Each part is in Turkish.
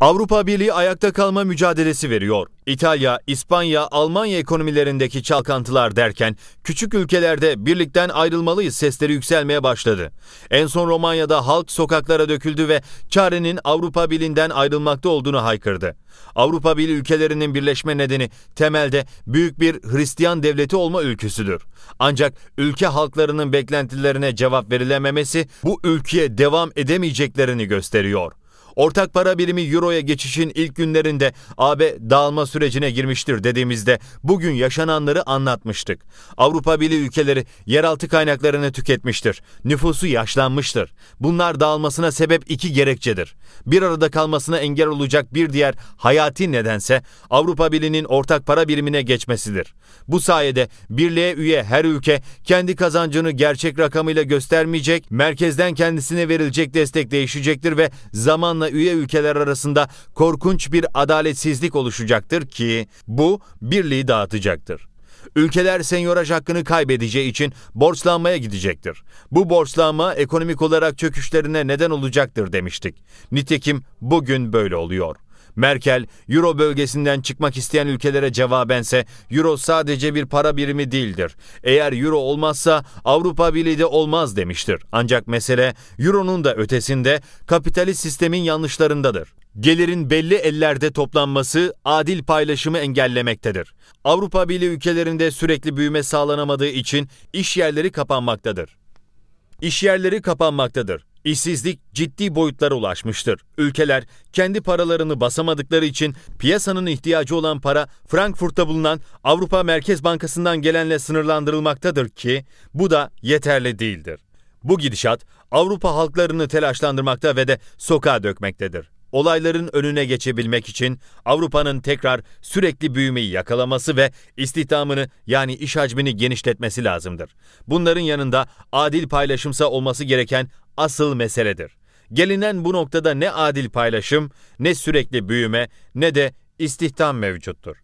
Avrupa Birliği ayakta kalma mücadelesi veriyor. İtalya, İspanya, Almanya ekonomilerindeki çalkantılar derken küçük ülkelerde birlikten ayrılmalıyız sesleri yükselmeye başladı. En son Romanya'da halk sokaklara döküldü ve çarenin Avrupa Birliği'nden ayrılmakta olduğunu haykırdı. Avrupa Birliği ülkelerinin birleşme nedeni temelde büyük bir Hristiyan devleti olma ülküsüdür. Ancak ülke halklarının beklentilerine cevap verilememesi bu ülkeye devam edemeyeceklerini gösteriyor. Ortak para birimi Euro'ya geçişin ilk günlerinde AB dağılma sürecine girmiştir dediğimizde bugün yaşananları anlatmıştık. Avrupa Birliği ülkeleri yeraltı kaynaklarını tüketmiştir. Nüfusu yaşlanmıştır. Bunlar dağılmasına sebep iki gerekçedir. Bir arada kalmasına engel olacak bir diğer hayati nedense Avrupa Birliği'nin ortak para birimine geçmesidir. Bu sayede birliğe üye her ülke kendi kazancını gerçek rakamıyla göstermeyecek, merkezden kendisine verilecek destek değişecektir ve zamanla üye ülkeler arasında korkunç bir adaletsizlik oluşacaktır ki bu birliği dağıtacaktır. Ülkeler senyoraj hakkını kaybedeceği için borçlanmaya gidecektir. Bu borçlanma ekonomik olarak çöküşlerine neden olacaktır demiştik. Nitekim bugün böyle oluyor. Merkel, Euro bölgesinden çıkmak isteyen ülkelere cevabense Euro sadece bir para birimi değildir. Eğer Euro olmazsa Avrupa Birliği de olmaz demiştir. Ancak mesele Euro'nun da ötesinde kapitalist sistemin yanlışlarındadır. Gelirin belli ellerde toplanması adil paylaşımı engellemektedir. Avrupa Birliği ülkelerinde sürekli büyüme sağlanamadığı için iş yerleri kapanmaktadır. İş yerleri kapanmaktadır. İşsizlik ciddi boyutlara ulaşmıştır. Ülkeler kendi paralarını basamadıkları için piyasanın ihtiyacı olan para Frankfurt'ta bulunan Avrupa Merkez Bankası'ndan gelenle sınırlandırılmaktadır ki bu da yeterli değildir. Bu gidişat Avrupa halklarını telaşlandırmakta ve de sokağa dökmektedir. Olayların önüne geçebilmek için Avrupa'nın tekrar sürekli büyümeyi yakalaması ve istihdamını yani iş hacmini genişletmesi lazımdır. Bunların yanında adil paylaşımsa olması gereken asıl meseledir. Gelinen bu noktada ne adil paylaşım, ne sürekli büyüme, ne de istihdam mevcuttur.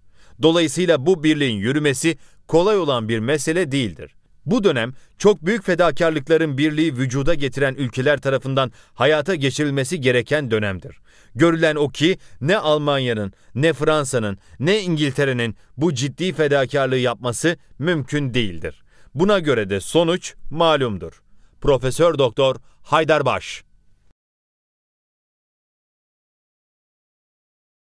Dolayısıyla bu birliğin yürümesi kolay olan bir mesele değildir. Bu dönem çok büyük fedakarlıkların birliği vücuda getiren ülkeler tarafından hayata geçirilmesi gereken dönemdir. Görülen o ki ne Almanya'nın, ne Fransa'nın, ne İngiltere'nin bu ciddi fedakarlığı yapması mümkün değildir. Buna göre de sonuç malumdur. Profesör Doktor Haydar Baş